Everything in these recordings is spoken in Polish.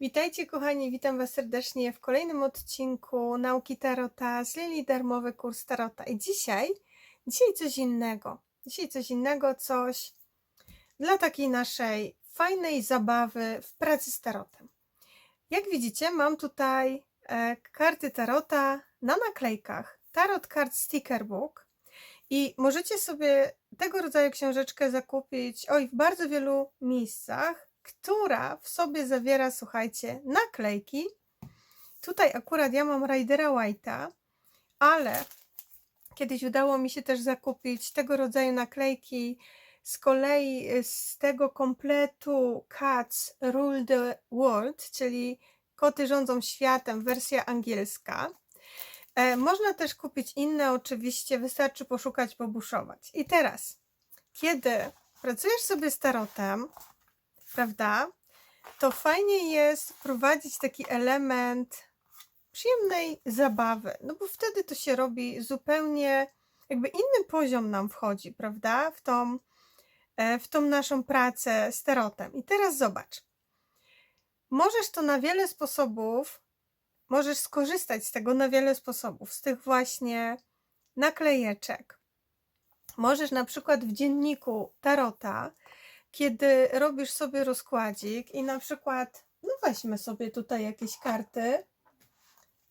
Witajcie kochani, witam Was serdecznie w kolejnym odcinku Nauki Tarota z Lili Darmowy Kurs Tarota. I dzisiaj, dzisiaj coś innego. Dzisiaj coś innego, coś dla takiej naszej fajnej zabawy w pracy z tarotem. Jak widzicie, mam tutaj e, karty tarota na naklejkach. Tarot Card Sticker Book. I możecie sobie tego rodzaju książeczkę zakupić oj, w bardzo wielu miejscach, która w sobie zawiera, słuchajcie, naklejki. Tutaj akurat ja mam Ridera White'a, ale kiedyś udało mi się też zakupić tego rodzaju naklejki z kolei y, z tego kompletu Cats Rule the World, czyli Koty rządzą światem, wersja angielska. E, Można też kupić inne, oczywiście, wystarczy poszukać, pobuszować. I teraz, kiedy pracujesz sobie z tarotem, prawda, to fajnie jest wprowadzić taki element przyjemnej zabawy, no bo wtedy to się robi zupełnie, jakby inny poziom nam wchodzi, prawda, w tą, e, w tą naszą pracę z tarotem. I teraz zobacz, możesz to na wiele sposobów możesz skorzystać z tego na wiele sposobów, z tych właśnie naklejeczek. Możesz na przykład w dzienniku tarota, kiedy robisz sobie rozkładzik i na przykład, no weźmy sobie tutaj jakieś karty,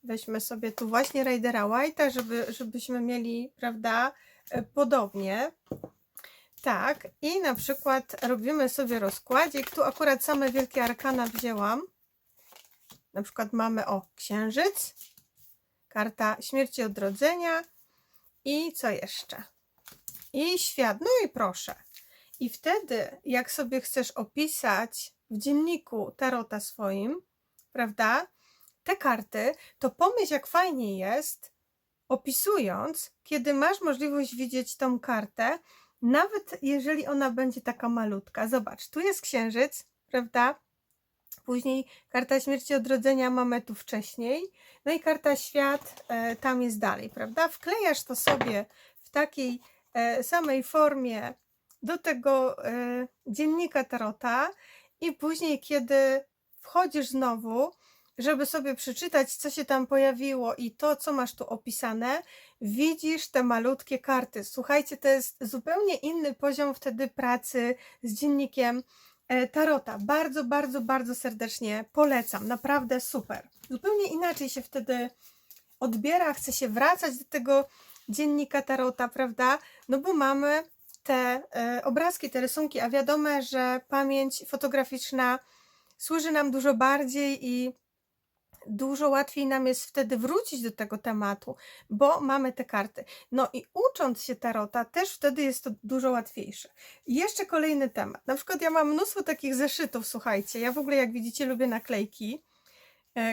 weźmy sobie tu właśnie Raidera White'a, żeby, żebyśmy mieli, prawda, e, podobnie. Tak, i na przykład robimy sobie rozkładzik. Tu akurat same wielkie arkana wzięłam. Na przykład mamy o księżyc, karta śmierci odrodzenia i co jeszcze? I świat. No i proszę. I wtedy, jak sobie chcesz opisać w dzienniku tarota swoim, prawda, te karty, to pomyśl, jak fajnie jest, opisując, kiedy masz możliwość widzieć tą kartę, nawet jeżeli ona będzie taka malutka. Zobacz, tu jest księżyc, prawda? Później karta śmierci odrodzenia mamy tu wcześniej. No i karta świat e, tam jest dalej, prawda? Wklejasz to sobie w takiej e, samej formie do tego e, dziennika tarota i później, kiedy wchodzisz znowu, żeby sobie przeczytać, co się tam pojawiło i to, co masz tu opisane, widzisz te malutkie karty. Słuchajcie, to jest zupełnie inny poziom wtedy pracy z dziennikiem e, Tarota. Bardzo, bardzo, bardzo serdecznie polecam. Naprawdę super. Zupełnie inaczej się wtedy odbiera, chce się wracać do tego dziennika Tarota, prawda? No bo mamy te e, obrazki, te rysunki, a wiadomo, że pamięć fotograficzna służy nam dużo bardziej i dużo łatwiej nam jest wtedy wrócić do tego tematu, bo mamy te karty. No i ucząc się tarota, też wtedy jest to dużo łatwiejsze. I jeszcze kolejny temat. Na przykład ja mam mnóstwo takich zeszytów, słuchajcie. Ja w ogóle, jak widzicie, lubię naklejki,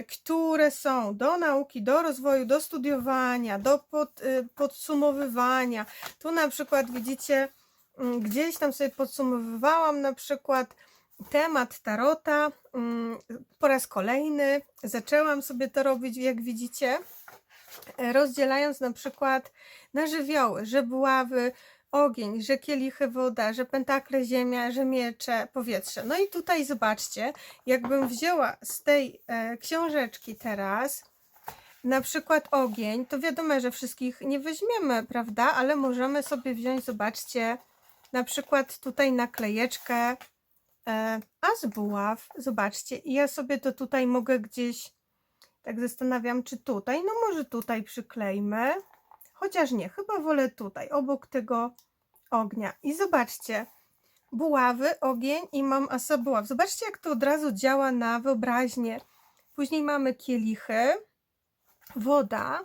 które są do nauki, do rozwoju, do studiowania, do pod, e, podsumowywania. Tu na przykład widzicie, mm, gdzieś tam sobie podsumowywałam na przykład temat tarota mm, po raz kolejny. Zaczęłam sobie to robić, jak widzicie, e, rozdzielając na przykład na żywioły, że buławy, ogień, że kielichy woda, że pentakle ziemia, że miecze powietrze. No i tutaj zobaczcie, jakbym wzięła z tej e, książeczki teraz na przykład ogień, to wiadomo, że wszystkich nie weźmiemy, prawda? Ale możemy sobie wziąć, zobaczcie, na przykład tutaj naklejeczkę E, a z buław, zobaczcie, i ja sobie to tutaj mogę gdzieś, tak zastanawiam, czy tutaj, no może tutaj przyklejmy, chociaż nie, chyba wolę tutaj, obok tego ognia. I zobaczcie, buławy, ogień i mam asa buław. Zobaczcie, jak to od razu działa na wyobraźnię. Później mamy kielichy, woda.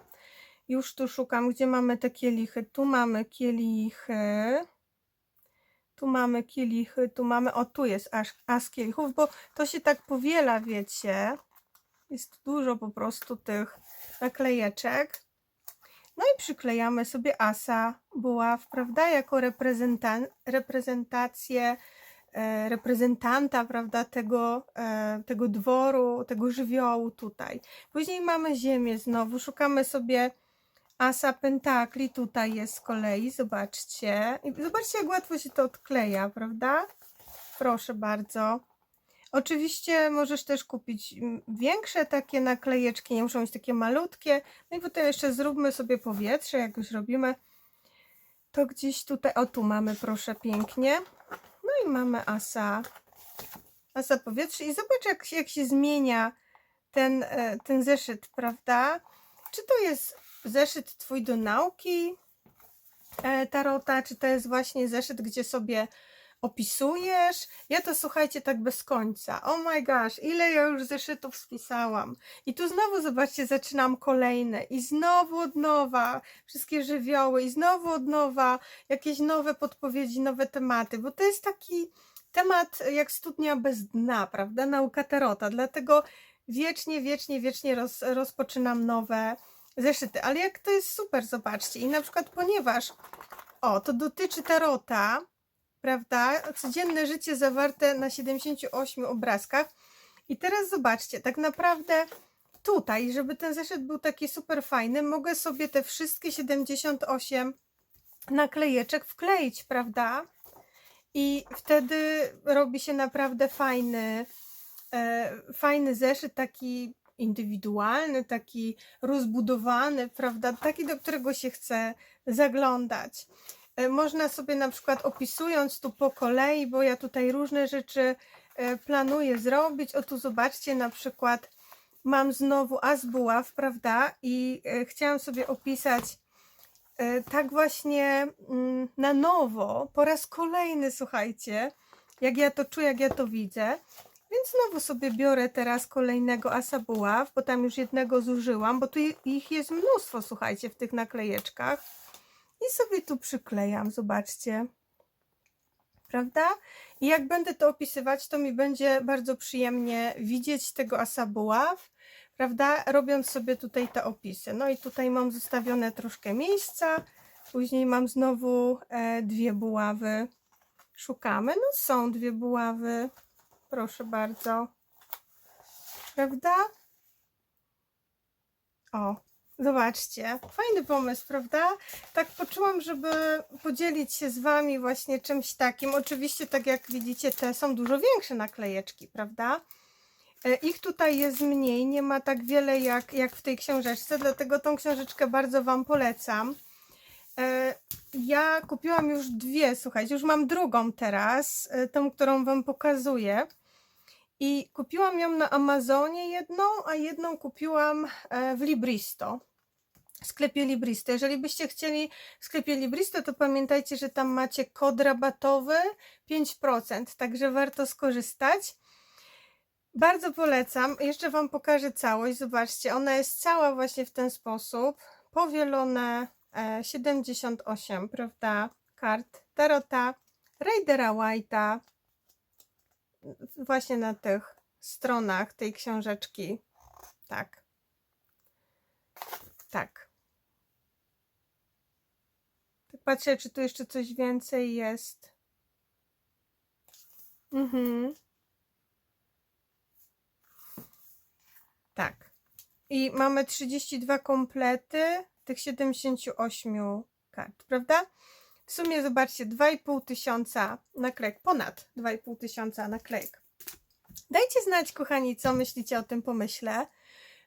Już tu szukam, gdzie mamy te kielichy. Tu mamy kielichy tu mamy kielichy, tu mamy, o tu jest aż as kielichów, bo to się tak powiela, wiecie. Jest dużo po prostu tych naklejeczek. No i przyklejamy sobie asa buław, prawda, jako reprezentan reprezentację e, reprezentanta, prawda, tego, e, tego dworu, tego żywiołu tutaj. Później mamy ziemię znowu, szukamy sobie Asa pentakli tutaj jest z kolei, zobaczcie. Zobaczcie, jak łatwo się to odkleja, prawda? Proszę bardzo. Oczywiście możesz też kupić mm, większe takie naklejeczki, nie muszą być takie malutkie. No i potem jeszcze zróbmy sobie powietrze, jak już robimy. To gdzieś tutaj, o tu mamy proszę pięknie. No i mamy asa, asa powietrze i zobacz jak, jak się zmienia ten, e, ten zeszyt, prawda? Czy to jest zeszyt twój do nauki e, tarota, czy to jest właśnie zeszyt, gdzie sobie opisujesz. Ja to słuchajcie tak bez końca. Oh my gosh, ile ja już zeszytów spisałam. I tu znowu zobaczcie, zaczynam kolejne i znowu od nowa wszystkie żywioły i znowu od nowa jakieś nowe podpowiedzi, nowe tematy, bo to jest taki temat jak studnia bez dna, prawda? Nauka tarota, dlatego wiecznie, wiecznie, wiecznie roz, rozpoczynam nowe zeszyty. Ale jak to jest super, zobaczcie. I na przykład, ponieważ o, to dotyczy tarota, prawda? Codzienne życie zawarte na 78 obrazkach. I teraz zobaczcie, tak naprawdę tutaj, żeby ten zeszyt był taki super fajny, mogę sobie te wszystkie 78 naklejeczek wkleić, prawda? I wtedy robi się naprawdę fajny, e, fajny zeszyt, taki indywidualny, taki rozbudowany, prawda? Taki, do którego się chce zaglądać. E, Można sobie na przykład opisując tu po kolei, bo ja tutaj różne rzeczy e, planuję zrobić. O tu zobaczcie na przykład mam znowu as buław, prawda? I e, chciałam sobie opisać tak właśnie mm, na nowo, po raz kolejny, słuchajcie, jak ja to czuję, jak ja to widzę. Więc znowu sobie biorę teraz kolejnego asa buław, bo tam już jednego zużyłam, bo tu ich jest mnóstwo, słuchajcie, w tych naklejeczkach. I sobie tu przyklejam, zobaczcie. Prawda? I jak będę to opisywać, to mi będzie bardzo przyjemnie widzieć tego asa buław, prawda? Robiąc sobie tutaj te opisy. No i tutaj mam zostawione troszkę miejsca. Później mam znowu e, dwie buławy. Szukamy. No są dwie buławy. Proszę bardzo. Prawda? O, zobaczcie. Fajny pomysł, prawda? Tak poczułam, żeby podzielić się z Wami właśnie czymś takim. Oczywiście, tak jak widzicie, te są dużo większe naklejeczki, prawda? E, Ich tutaj jest mniej, nie ma tak wiele jak, jak w tej książeczce, dlatego tą książeczkę bardzo Wam polecam. E, Ja kupiłam już dwie, słuchajcie, już mam drugą teraz, e, tą, którą Wam pokazuję. I kupiłam ją na Amazonie jedną, a jedną kupiłam w Libristo. Sklepie Libristo. Jeżeli byście chcieli w sklepie Libristo, to pamiętajcie, że tam macie kod rabatowy 5%, także warto skorzystać. Bardzo polecam. Jeszcze Wam pokażę całość. Zobaczcie, ona jest cała właśnie w ten sposób. Powielone e, 78, prawda? Kart Tarota, Raidera White'a. Właśnie na tych stronach tej książeczki. Tak. Tak. Patrzę, czy tu jeszcze coś więcej jest. Mhm. Tak. I mamy 32 komplety tych 78 kart, prawda? W sumie zobaczcie, 2,5 tysiąca naklejek, ponad 2,5 tysiąca naklejek. Dajcie znać, kochani, co myślicie o tym pomyśle.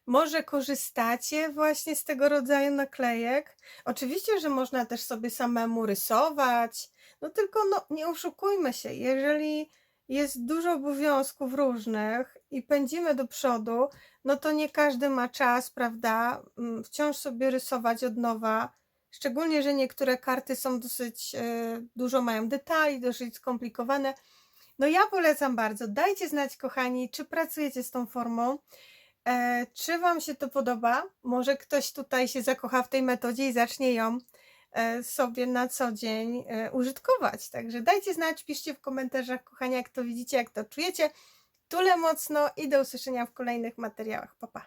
Może korzystacie właśnie z tego rodzaju naklejek? Oczywiście, że można też sobie samemu rysować, no tylko no, nie oszukujmy się, jeżeli jest dużo obowiązków różnych i pędzimy do przodu, no to nie każdy ma czas, prawda, mm, wciąż sobie rysować od nowa. Szczególnie, że niektóre karty są dosyć e, dużo mają detali, dosyć skomplikowane. No ja polecam bardzo. Dajcie znać, kochani, czy pracujecie z tą formą. E, czy Wam się to podoba? Może ktoś tutaj się zakocha w tej metodzie i zacznie ją e, sobie na co dzień e, użytkować. Także dajcie znać, piszcie w komentarzach, kochani, jak to widzicie, jak to czujecie. Tule mocno i do usłyszenia w kolejnych materiałach. Pa, pa.